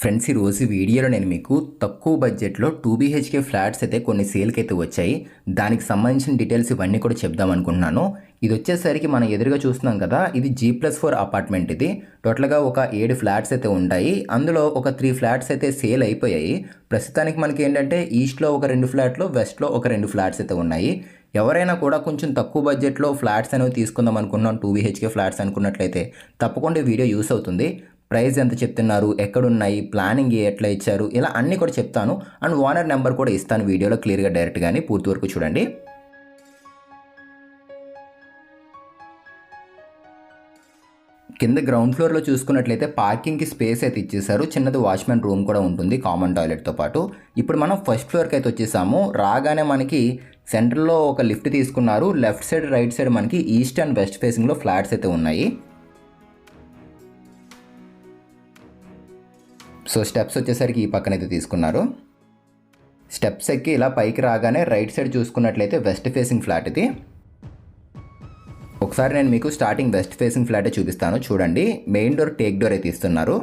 Friends ఈరోజు వీడియోలో నేను మీకు తక్కువ బడ్జెట్లో టూ బీహెచ్కే ఫ్లాట్స్ అయితే కొన్ని సేల్కి అయితే వచ్చాయి. దానికి సంబంధించిన డీటెయిల్స్ ఇవన్నీ కూడా చెప్దాం అనుకుంటున్నాను. ఇది వచ్చేసరికి మనం ఎదురుగా చూస్తున్నాం కదా ఇది జీ ప్లస్ ఫోర్ అపార్ట్మెంట్ ఇది. టోటల్గా ఒక ఏడు ఫ్లాట్స్ అయితే ఉంటాయి. అందులో ఒక త్రీ ఫ్లాట్స్ అయితే సేల్ అయిపోయాయి. ప్రస్తుతానికి మనకి ఏంటంటే ఈస్ట్లో ఒక రెండు ఫ్లాట్లు వెస్ట్లో ఒక రెండు ఫ్లాట్స్ అయితే ఉన్నాయి. ఎవరైనా కూడా కొంచెం తక్కువ బడ్జెట్లో ఫ్లాట్స్ అనేవి తీసుకుందాం అనుకున్నాం టూ బీహెచ్కే ఫ్లాట్స్ అనుకున్నట్లయితే తప్పకుండా వీడియో యూస్ అవుతుంది. ప్రైస్ ఎంత చెప్తున్నారు? ఎక్కడున్నాయి? ప్లానింగ్ ఎట్లా ఇచ్చారు? ఇలా అన్నీ కూడా చెప్తాను. అండ్ ఓనర్ నెంబర్ కూడా ఇస్తాను వీడియోలో క్లియర్గా డైరెక్ట్గానే పూర్తి వరకు చూడండి. కింద గ్రౌండ్ ఫ్లోర్లో చూసుకున్నట్లయితే పార్కింగ్కి స్పేస్ అయితే ఇచ్చేసారు చిన్నది వాచ్మెన్ రూమ్ కూడా ఉంటుంది కామన్ టాయిలెట్తో పాటు. ఇప్పుడు మనం ఫస్ట్ ఫ్లోర్కి అయితే వచ్చేసాము. రాగానే మనకి సెంటర్లో ఒక లిఫ్ట్ తీసుకున్నారు. లెఫ్ట్ సైడ్ రైట్ సైడ్ మనకి ఈస్ట్ అండ్ వెస్ట్ ఫేసింగ్లో ఫ్లాట్స్ అయితే ఉన్నాయి. సో స్టెప్స్ వచ్చేసరికి ఈ పక్కన అయితే తీసుకున్నారు. స్టెప్స్ ఎక్కి ఇలా పైకి రాగానే రైట్ సైడ్ చూసుకున్నట్లయితే వెస్ట్ ఫేసింగ్ ఫ్లాట్ ఇది. ఒకసారి నేను మీకు స్టార్టింగ్ వెస్ట్ ఫేసింగ్ ఫ్లాటే చూపిస్తాను. చూడండి మెయిన్ డోర్ టేక్ డోర్ అయితే ఇస్తున్నారు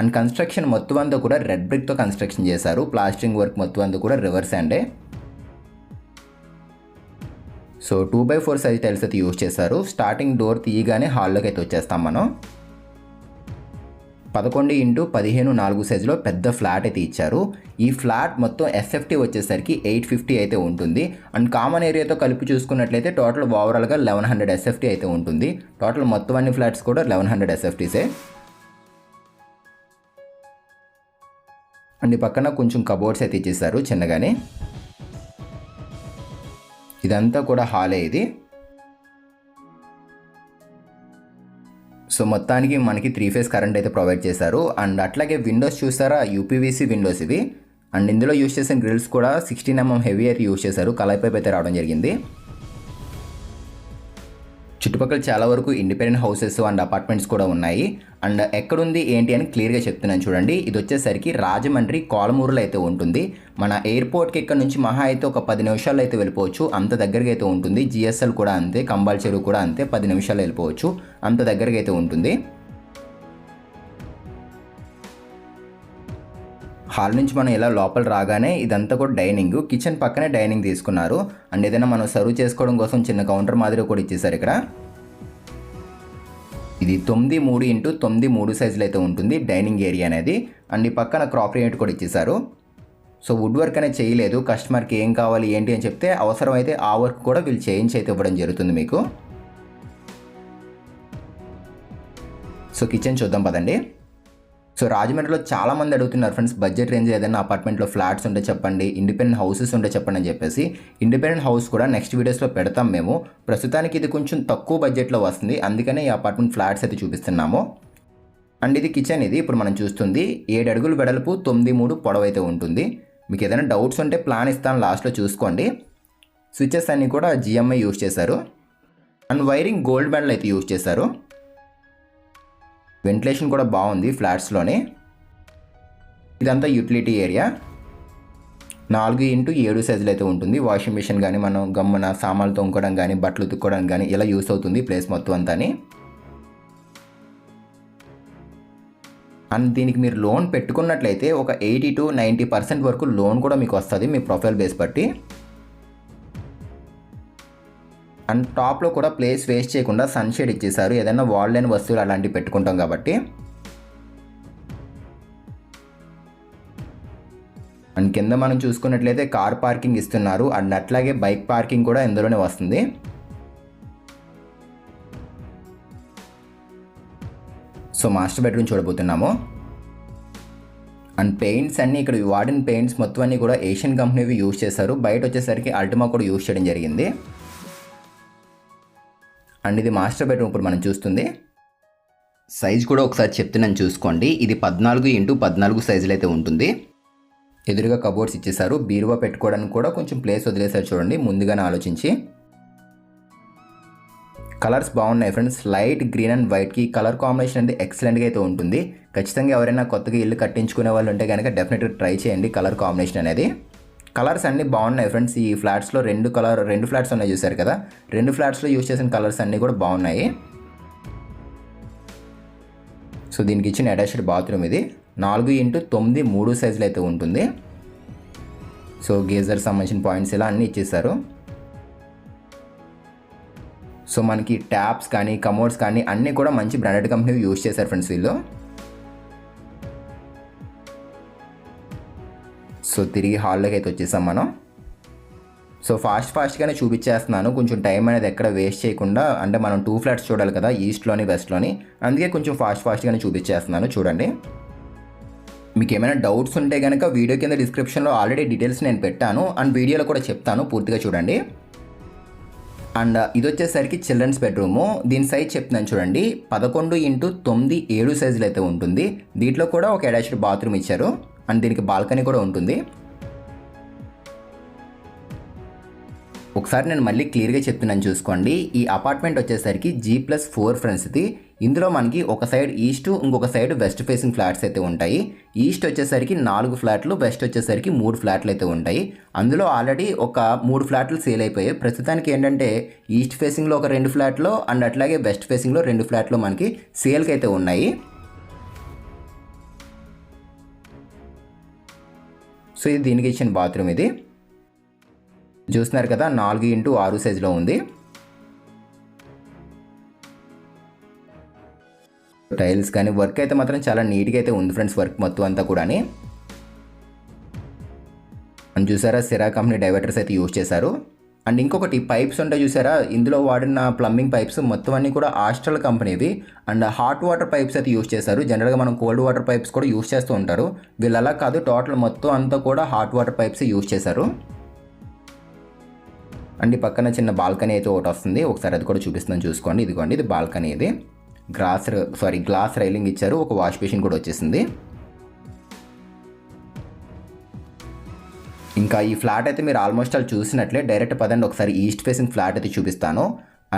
అండ్ కన్స్ట్రక్షన్ మొత్తం అంతా కూడా రెడ్ బ్రిక్తో కన్స్ట్రక్షన్ చేశారు. ప్లాస్టింగ్ వర్క్ మొత్తం అంతా కూడా రివర్స్ అండే so two by four size tiles అయితే యూజ్ చేశారు. స్టార్టింగ్ డోర్ తీయగానే హాల్లోకి అయితే వచ్చేస్తాం మనం. పదకొండు ఇంటూ పదిహేను నాలుగు సైజులో పెద్ద ఫ్లాట్ అయితే ఇచ్చారు. ఈ ఫ్లాట్ మొత్తం ఎస్ఎఫ్టీ వచ్చేసరికి ఎయిట్ ఫిఫ్టీ అయితే ఉంటుంది. అండ్ కామన్ ఏరియాతో కలిపి చూసుకున్నట్లయితే టోటల్ ఓవరాల్గా లెవెన్ హండ్రెడ్ ఎస్ఎఫ్టీ అయితే ఉంటుంది. టోటల్ మొత్తం అన్ని ఫ్లాట్స్ కూడా లెవెన్ హండ్రెడ్ ఎస్ఎఫ్టీసే అండ్ ఈ పక్కన కొంచెం కబోర్డ్స్ అయితే ఇచ్చేసారు చిన్నగానే. ఇదంతా కూడా హాలే ఇది. సో మొత్తానికి మనకి త్రీ ఫేస్ కరెంట్ అయితే ప్రొవైడ్ చేశారు. అండ్ అట్లాగే విండోస్ చూసారా యూపీవీసీ విండోస్ ఇవి. అండ్ ఇందులో యూస్ చేసిన గ్రిల్స్ కూడా సిక్స్టీన్ ఎంఎం హెవీ అయితే యూస్ చేశారు. కలర్ పైప్ అయితే రావడం జరిగింది. చుట్టుపక్కల చాలా వరకు ఇండిపెండెంట్ హౌసెస్ అండ్ అపార్ట్మెంట్స్ కూడా ఉన్నాయి. అండ్ ఎక్కడుంది ఏంటి అని క్లియర్గా చెప్తున్నాను చూడండి. ఇది వచ్చేసరికి రాజమండ్రి కోలమూరులో అయితే ఉంటుంది. మన ఎయిర్పోర్ట్కి ఇక్కడ నుంచి మహా అయితే ఒక పది నిమిషాలు అయితే వెళ్ళిపోవచ్చు. అంత దగ్గరగా అయితే ఉంటుంది. జిఎస్ఎల్ కూడా అంతే కంబాల్ చెరువు కూడా అంతే పది నిమిషాలు వెళ్ళిపోవచ్చు. అంత దగ్గరగా అయితే ఉంటుంది. హాల్ నుంచి మనం ఇలా లోపల రాగానే ఇదంతా కూడా డైనింగ్. కిచెన్ పక్కనే డైనింగ్ తీసుకున్నారు. అండ్ ఏదైనా మనం సర్వ్ చేసుకోవడం కోసం చిన్న కౌంటర్ మాదిరి కూడా ఇచ్చేసారు ఇక్కడ. ఇది తొమ్మిది మూడు ఇంటూ తొమ్మిది మూడు సైజులు అయితే ఉంటుంది డైనింగ్ ఏరియా అనేది. అండ్ ఈ పక్కన క్రాప్ యూనిట్ కూడా ఇచ్చేసారు సో వుడ్ వర్క్ అనేది చేయలేదు. కస్టమర్కి ఏం కావాలి ఏంటి అని చెప్తే అవసరమైతే ఆ వర్క్ కూడా వీళ్ళు చేయించి అయితే ఇవ్వడం జరుగుతుంది మీకు. సో కిచెన్ చూద్దాం పదండి. సో రాజమండ్రిలో చాలా మంది అడుగుతున్నారు ఫ్రెండ్స్ బడ్జెట్ రేంజ్ ఏదైనా అపార్ట్మెంట్లో ఫ్లాట్స్ ఉంటే చెప్పండి ఇండిపెండెంట్ హౌసెస్ ఉంటే చెప్పండి అని చెప్పేసి ఇండిపెండెంట్ హౌస్ కూడా నెక్స్ట్ వీడియోస్లో పెడతాం మేము. ప్రస్తుతానికి ఇది కొంచెం తక్కువ బడ్జెట్లో వస్తుంది అందుకనే ఈ అపార్ట్మెంట్ ఫ్లాట్స్ అయితే చూపిస్తున్నాము. అండ్ ఇది కిచెన్ ఇది ఇప్పుడు మనం చూస్తుంది ఏడు అడుగులు వెడల్పు తొమ్మిది మూడు పొడవు అయితే ఉంటుంది. మీకు ఏదైనా డౌట్స్ ఉంటే ప్లాన్ ఇస్తాను లాస్ట్లో చూసుకోండి. స్విచ్చెస్ అన్నీ కూడా జిఎంఐ యూజ్ చేశారు. అండ్ వైరింగ్ గోల్డ్ బ్యాండ్లు అయితే యూజ్ చేశారు. వెంటిలేషన్ కూడా బాగుంది ఫ్లాట్స్లోనే. ఇదంతా యూటిలిటీ ఏరియా. నాలుగు ఇంటూ ఏడు సైజులు అయితే ఉంటుంది. వాషింగ్ మిషన్ కానీ మనం గమ్మున సామాన్లు తొంగడం కానీ బట్టలు తుక్కోవడం కానీ ఇలా యూస్ అవుతుంది ప్లేస్ మొత్తం అంతాని. అండ్ దీనికి మీరు లోన్ పెట్టుకున్నట్లయితే ఒక ఎయిటీ టు నైంటీ పర్సెంట్ వరకు లోన్ కూడా మీకు వస్తుంది మీ ప్రొఫైల్ బేస్ బట్టి. అండ్ టాప్లో కూడా ప్లేస్ వేస్ట్ చేయకుండా సన్షేడ్ ఇచ్చేసారు ఏదైనా వాల్ లేని వస్తువులు అలాంటివి పెట్టుకుంటాం కాబట్టి. అండ్ కింద మనం చూసుకున్నట్లయితే కార్ పార్కింగ్ ఇస్తున్నారు. అండ్ అట్లాగే బైక్ పార్కింగ్ కూడా ఇందులోనే వస్తుంది. సో మాస్టర్ బెడ్రూమ్ చూడబోతున్నాము. అండ్ పెయింట్స్ అన్నీ ఇక్కడ వాడిన పెయింట్స్ మొత్తం అన్నీ కూడా ఏషియన్ కంపెనీవి యూజ్ చేశారు. బయట వచ్చేసరికి అల్టిమా కూడా యూజ్ చేయడం జరిగింది. అండ్ ఇది మాస్టర్ బెడ్రూమ్ ఇప్పుడు మనం చూస్తుంది. సైజ్ కూడా ఒకసారి చెప్తున్నాను చూసుకోండి. ఇది పద్నాలుగు ఇంటూ పద్నాలుగు సైజులు అయితే ఉంటుంది. ఎదురుగా కబోర్డ్స్ ఇచ్చేసారు బీరువా పెట్టుకోవడానికి కూడా కొంచెం ప్లేస్ వదిలేసారు చూడండి. ముందుగానే ఆలోచించి. కలర్స్ బాగున్నాయి ఫ్రెండ్స్. లైట్ గ్రీన్ అండ్ వైట్కి కలర్ కాంబినేషన్ అనేది ఎక్సలెంట్గా అయితే ఉంటుంది. ఖచ్చితంగా ఎవరైనా కొత్తగా ఇల్లు కట్టించుకునే వాళ్ళు ఉంటే కనుక డెఫినెట్గా ట్రై చేయండి కలర్ కాంబినేషన్ అనేది. కలర్స్ అన్నీ బాగున్నాయి ఫ్రెండ్స్. ఈ ఫ్లాట్స్లో రెండు కలర్ రెండు ఫ్లాట్స్ ఉన్నాయి చూసారు కదా? రెండు ఫ్లాట్స్లో యూజ్ చేసిన కలర్స్ అన్నీ కూడా బాగున్నాయి. సో దీనికి ఇచ్చిన అటాచ్డ్ బాత్రూమ్ ఇది. నాలుగు ఇంటూ తొమ్మిది మూడు సైజులు అయితే ఉంటుంది. సో గేజర్ సంబంధించిన పాయింట్స్ ఇలా అన్నీ ఇచ్చేసారు సో మనకి ట్యాప్స్ కానీ కమోడ్స్ కానీ అన్నీ కూడా మంచి బ్రాండెడ్ కంపెనీ యూజ్ చేశారు ఫ్రెండ్స్ వీళ్ళు. సో తిరిగి హాల్లోకి అయితే వచ్చేసాం మనం. సో ఫాస్ట్ ఫాస్ట్గానే చూపించేస్తున్నాను. కొంచెం టైం అనేది ఎక్కడ వేస్ట్ చేయకుండా అంటే మనం టూ ఫ్లాట్స్ చూడాలి కదా ఈస్ట్లోని వెస్ట్లోని. అందుకే కొంచెం ఫాస్ట్ ఫాస్ట్గానే చూపించేస్తున్నాను. చూడండి. మీకు ఏమైనా డౌట్స్ ఉంటే కనుక వీడియో కింద డిస్క్రిప్షన్లో ఆల్రెడీ డీటెయిల్స్ నేను పెట్టాను. అండ్ వీడియోలో కూడా చెప్తాను పూర్తిగా చూడండి. అండ్ ఇది వచ్చేసరికి చిల్డ్రన్స్ బెడ్రూము. దీని సైజ్ చెప్తున్నాను చూడండి. పదకొండు ఇంటూ తొమ్మిది ఏడు సైజులు అయితే ఉంటుంది. దీంట్లో కూడా ఒక అటాచ్డ్ బాత్రూమ్ ఇచ్చారు. అండ్ దీనికి బాల్కనీ కూడా ఉంటుంది. ఒకసారి నేను మళ్ళీ క్లియర్గా చెప్తున్నాను చూసుకోండి. ఈ అపార్ట్మెంట్ వచ్చేసరికి జీ ప్లస్ ఫోర్ ఫ్రెండ్స్ది ఇందులో మనకి ఒక సైడ్ ఈస్ట్ ఇంకొక సైడ్ వెస్ట్ ఫేసింగ్ ఫ్లాట్స్ అయితే ఉంటాయి. ఈస్ట్ వచ్చేసరికి నాలుగు ఫ్లాట్లు వెస్ట్ వచ్చేసరికి మూడు ఫ్లాట్లు అయితే ఉంటాయి. అందులో ఆల్రెడీ ఒక మూడు ఫ్లాట్లు సేల్ అయిపోయాయి. ప్రస్తుతానికి ఏంటంటే ఈస్ట్ ఫేసింగ్లో ఒక రెండు ఫ్లాట్లు అండ్ అట్లాగే వెస్ట్ ఫేసింగ్లో రెండు ఫ్లాట్లు మనకి సేల్కి అయితే ఉన్నాయి. సో ఇది దీనికి ఇచ్చిన బాత్రూమ్ ఇది. చూస్తున్నారు కదా నాలుగు ఇంటూ ఆరు సైజులో ఉంది. టైల్స్ కానీ వర్క్ అయితే మాత్రం చాలా నీట్గా అయితే ఉంది ఫ్రెండ్స్ వర్క్ మొత్తం అంతా కూడా అని చూసారా సిరా కంపెనీ డైవర్టర్స్ అయితే యూజ్ చేశారు. అండ్ ఇంకొకటి పైప్స్ ఉంటాయి చూసారా ఇందులో వాడిన ప్లంబింగ్ పైప్స్ మొత్తం అన్నీ కూడా ఆస్ట్రల్ కంపెనీవి అండ్ హాట్ వాటర్ పైప్స్ అయితే యూజ్ చేశారు. జనరల్గా మనం కోల్డ్ వాటర్ పైప్స్ కూడా యూజ్ చేస్తూ ఉంటారు. వీళ్ళు అలా కాదు టోటల్ మొత్తం అంతా కూడా హాట్ వాటర్ పైప్స్ యూజ్ చేశారు. అండ్ పక్కన చిన్న బాల్కనీ అయితే ఒకటి వస్తుంది. ఒకసారి అది కూడా చూపిస్తాను చూసుకోండి. ఇదిగోండి ఇది బాల్కనీ ఇది. గ్లాస్ సారీ గ్లాస్ రైలింగ్ ఇచ్చారు. ఒక వాష్ బేసిన్ కూడా వచ్చేసింది. ఇంకా ఈ ఫ్లాట్ అయితే మీరు ఆల్మోస్ట్ ఆల్ చూసినట్లే డైరెక్ట్ పదండి. ఒకసారి ఈస్ట్ ఫేసింగ్ ఫ్లాట్ అయితే చూపిస్తాను.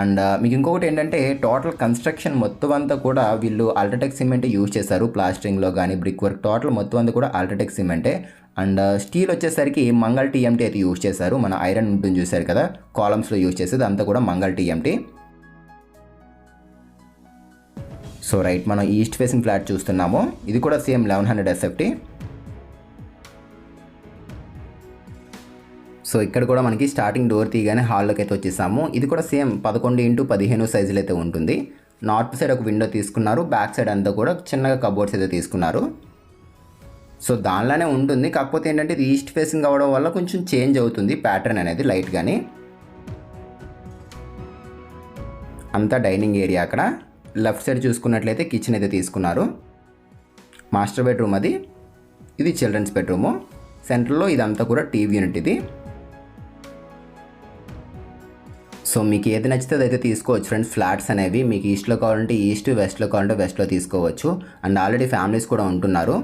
అండ్ మీకు ఇంకొకటి ఏంటంటే టోటల్ కన్స్ట్రక్షన్ మొత్తం అంతా కూడా వీళ్ళు అల్ట్రాటెక్ సిమెంట్ యూజ్ చేశారు. ప్లాస్టరింగ్లో కానీ బ్రిక్ వర్క్ టోటల్ మొత్తం అంతా కూడా అల్ట్రాటెక్ సిమెంటే అండ్ స్టీల్ వచ్చేసరికి మంగళ టీఎంటీ అయితే యూజ్ చేశారు. మన ఐరన్ ఉంటుంది చూశారు కదా కాలమ్స్లో యూజ్ చేసేది అంతా కూడా మంగళ టీఎంటీ సో రైట్ మనం ఈస్ట్ ఫేసింగ్ ఫ్లాట్ చూస్తున్నాము. ఇది కూడా same eleven hundred SFT so ఇక్కడ కూడా మనకి స్టార్టింగ్ డోర్ తీయగానే హాల్లోకి అయితే వచ్చేసాము. ఇది కూడా సేమ్ పదకొండు ఇంటూ పదిహేను సైజులు అయితే ఉంటుంది. నార్త్ సైడ్ ఒక విండో తీసుకున్నారు. బ్యాక్ సైడ్ అంతా కూడా చిన్నగా కబోర్డ్స్ అయితే తీసుకున్నారు. సో దానిలోనే ఉంటుంది. కాకపోతే ఏంటంటే ఇది ఈస్ట్ ఫేసింగ్ అవ్వడం వల్ల కొంచెం చేంజ్ అవుతుంది ప్యాటర్న్ అనేది లైట్ కానీ అంతా డైనింగ్ ఏరియా అక్కడ. లెఫ్ట్ సైడ్ చూసుకున్నట్లయితే కిచెన్ అయితే తీసుకున్నారు. మాస్టర్ బెడ్రూమ్ అది. ఇది చిల్డ్రన్స్ బెడ్రూము సెంటర్లో ఇదంతా కూడా టీవీ యూనిట్ ఇది. సో మీకు ఏది నచ్చితే అదైతే తీసుకోవచ్చు ఫ్రెండ్స్. ఫ్లాట్స్ అనేవి మీకు ఈస్ట్లో కావాలంటే ఈస్ట్ వెస్ట్లో కావాలంటే వెస్ట్లో తీసుకోవచ్చు. అండ్ ఆల్రెడీ ఫ్యామిలీస్ కూడా ఉంటున్నారు.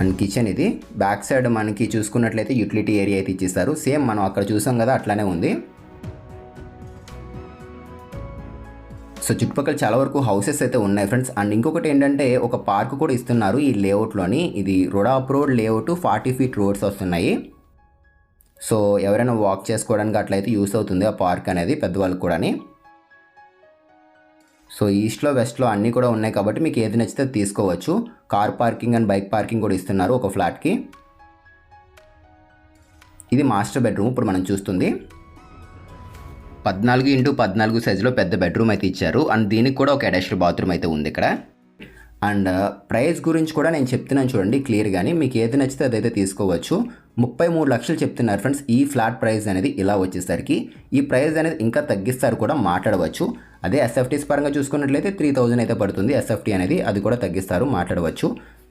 అండ్ కిచెన్ ఇది. బ్యాక్ సైడ్ మనకి చూసుకున్నట్లయితే యూటిలిటీ ఏరియా అయితే ఇచ్చేస్తారు సేమ్ మనం అక్కడ చూసాం కదా అట్లానే ఉంది. సో చుట్టుపక్కల చాలా వరకు హౌసెస్ అయితే ఉన్నాయి ఫ్రెండ్స్. అండ్ ఇంకొకటి ఏంటంటే ఒక పార్క్ కూడా ఇస్తున్నారు ఈ లేఅవుట్లోని. ఇది రొడాప్ road layout forty feet roads వస్తున్నాయి. సో ఎవరైనా వాక్ చేసుకోవడానికి అట్లయితే యూస్ అవుతుంది. ఆ పార్క్ అనేది పెద్దవాళ్ళకి కూడాని. సో ఈస్ట్లో వెస్ట్లో అన్నీ కూడా ఉన్నాయి కాబట్టి మీకు ఏది నచ్చితే తీసుకోవచ్చు. Car parking and bike parking కూడా ఇస్తున్నారు ఒక ఫ్లాట్కి ఇది మాస్టర్ బెడ్రూమ్ ఇప్పుడు మనం చూస్తుంది. పద్నాలుగు ఇంటూ పద్నాలుగు సైజులో పెద్ద బెడ్రూమ్ అయితే ఇచ్చారు. అండ్ దీనికి కూడా ఒక అటాచ్డ్ బాత్రూమ్ అయితే ఉంది ఇక్కడ. అండ్ uh, ప్రైస్ గురించి కూడా నేను చెప్తున్నాను చూడండి క్లియర్గాని మీకు ఏది నచ్చితే అదైతే తీసుకోవచ్చు. ముప్పై మూడు లక్షలు చెప్తున్నారు ఫ్రెండ్స్. ఈ ఫ్లాట్ ప్రైస్ అనేది ఇలా వచ్చేసరికి ఈ ప్రైస్ అనేది ఇంకా తగ్గిస్తారు కూడా మాట్లాడవచ్చు. అదే ఎస్ఎఫ్టీస్ పరంగా చూసుకున్నట్లయితే త్రీ థౌజండ్ అయితే పడుతుంది. ఎస్ఎఫ్టీ అనేది అది కూడా తగ్గిస్తారు మాట్లాడవచ్చు.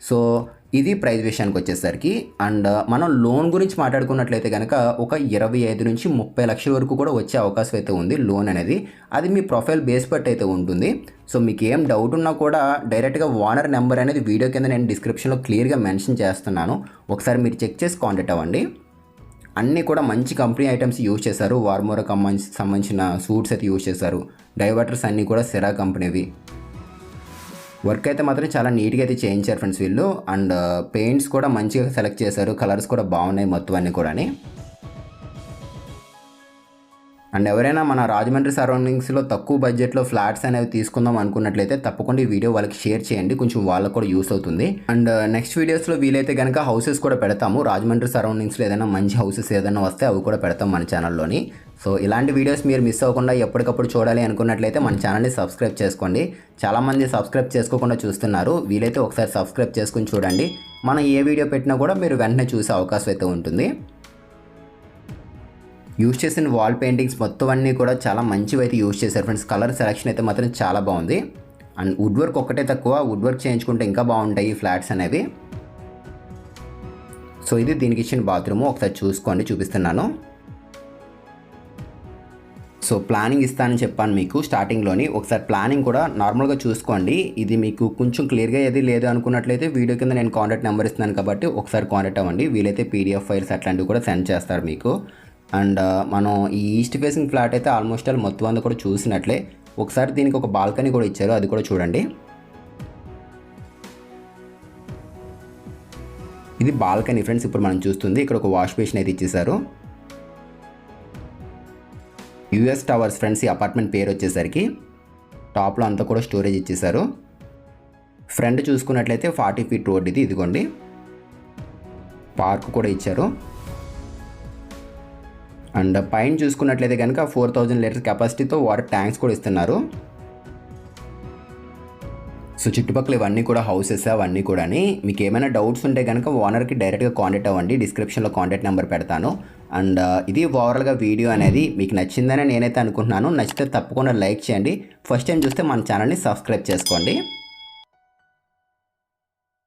సో ఇది ప్రైస్ విషయానికి వచ్చేసరికి అండ్ మనం లోన్ గురించి మాట్లాడుకున్నట్లయితే కనుక ఒక ఇరవై ఐదు నుంచి ముప్పై లక్షల వరకు కూడా వచ్చే అవకాశం అయితే ఉంది లోన్ అనేది. అది మీ ప్రొఫైల్ బేస్ బట్టి అయితే ఉంటుంది. సో మీకు ఏం డౌట్ ఉన్నా కూడా డైరెక్ట్గా ఓనర్ నెంబర్ అనేది వీడియో కింద నేను డిస్క్రిప్షన్లో క్లియర్గా మెన్షన్ చేస్తున్నాను. ఒకసారి మీరు చెక్ చేసి కాంటాక్ట్ అవ్వండి. అన్నీ కూడా మంచి కంపెనీ ఐటమ్స్ యూజ్ చేశారు. వార్మోరా సంబంధించిన సూట్స్ అయితే యూజ్ చేశారు. డైవర్టర్స్ అన్నీ కూడా సెరా కంపెనీవి. వర్క్ అయితే మాత్రం చాలా నీట్గా అయితే చేయించారు ఫ్రెండ్స్ వీళ్ళు. అండ్ పెయింట్స్ uh, కూడా మంచిగా సెలెక్ట్ చేశారు. కలర్స్ కూడా బాగున్నాయి మొత్తం అన్నీ కూడా అండ్ ఎవరైనా మన రాజమండ్రి సరౌండింగ్స్లో తక్కువ బడ్జెట్లో ఫ్లాట్స్ అనేవి తీసుకుందాం అనుకున్నట్లయితే తప్పకుండా ఈ వీడియో వాళ్ళకి షేర్ చేయండి. కొంచెం వాళ్ళకు కూడా యూస్ అవుతుంది. అండ్ uh, నెక్స్ట్ వీడియోస్లో వీలైతే కనుక హౌసెస్ కూడా పెడతాము. రాజమండ్రి సరౌండింగ్స్లో ఏదైనా మంచి హౌసెస్ ఏదైనా వస్తే అవి కూడా పెడతాం మన ఛానల్లోని. సో ఇలాంటి వీడియోస్ మీరు మిస్ అవ్వకుండా ఎప్పటికప్పుడు చూడాలి అనుకున్నట్లయితే మన ఛానల్ని సబ్స్క్రైబ్ చేసుకోండి. చాలామంది సబ్స్క్రైబ్ చేసుకోకుండా చూస్తున్నారు. వీలైతే ఒకసారి సబ్స్క్రైబ్ చేసుకుని చూడండి. మనం ఏ వీడియో పెట్టినా కూడా మీరు వెంటనే చూసే అవకాశం అయితే ఉంటుంది. యూజ్ చేసిన వాల్ పెయింటింగ్స్ మొత్తం అన్నీ కూడా చాలా మంచివి అయితే యూజ్ చేశారు ఫ్రెండ్స్ కలర్ సెలెక్షన్ అయితే మాత్రం చాలా బాగుంది. అండ్ వుడ్ వర్క్ ఒక్కటే తక్కువ వుడ్ వర్క్ చేయించుకుంటే ఇంకా బాగుంటాయి ఈ ఫ్లాట్స్ అనేవి. సో ఇది దీనికి ఇచ్చిన బాత్రూము ఒకసారి చూసుకోండి చూపిస్తున్నాను. సో ప్లానింగ్ ఇస్తానని చెప్పాను మీకు స్టార్టింగ్లోని ఒకసారి ప్లానింగ్ కూడా నార్మల్గా చూసుకోండి. ఇది మీకు కొంచెం క్లియర్గా ఏది లేదు అనుకున్నట్లయితే వీడియో కింద నేను కాంటాక్ట్ నెంబర్ ఇస్తున్నాను కాబట్టి ఒకసారి కాంటాక్ట్ అవ్వండి. వీలైతే పీడిఎఫ్ ఫైల్స్ అట్లాంటివి కూడా సెండ్ చేస్తారు మీకు. అండ్ మనం ఈ ఈస్ట్ ఫేసింగ్ ఫ్లాట్ అయితే ఆల్మోస్ట్ ఆల్ మొత్తం అంతా కూడా చూసినట్లే. ఒకసారి దీనికి ఒక బాల్కనీ కూడా ఇచ్చారు అది కూడా చూడండి. ఇది బాల్కనీ ఫ్రెండ్స్ ఇప్పుడు మనం చూస్తుంది. ఇక్కడ ఒక వాష్ బేసిన్ అయితే ఇచ్చేసారు యుఎస్ టవర్స్ ఫ్రెండ్స్ ఈ అపార్ట్మెంట్ పేరు వచ్చేసరికి. టాప్లో అంతా కూడా స్టోరేజ్ ఇచ్చేసారు ఫ్రంట్ చూసుకున్నట్లయితే ఫార్టీ ఫీట్ రోడ్ ఇది ఇదిగోండి. పార్క్ కూడా ఇచ్చారు. అండ్ పైన చూసుకున్నట్లయితే కనుక ఫోర్ థౌజండ్ లీటర్స్ కెపాసిటీతో వాటర్ ట్యాంక్స్ కూడా ఇస్తున్నారు. సో చుట్టుపక్కల ఇవన్నీ కూడా హౌసెస్ అవన్నీ కూడా మీకు ఏమైనా డౌట్స్ ఉంటే కనుక ఓనర్కి డైరెక్ట్గా కాంటాక్ట్ అవ్వండి. డిస్క్రిప్షన్లో కాంటాక్ట్ నెంబర్ పెడతాను. అండ్ ఇది ఓవరాల్గా వీడియో అనేది మీకు నచ్చిందని నేనైతే అనుకుంటున్నాను. నచ్చితే తప్పకుండా లైక్ చేయండి. ఫస్ట్ టైం చూస్తే మన ఛానల్ని సబ్స్క్రైబ్ చేసుకోండి.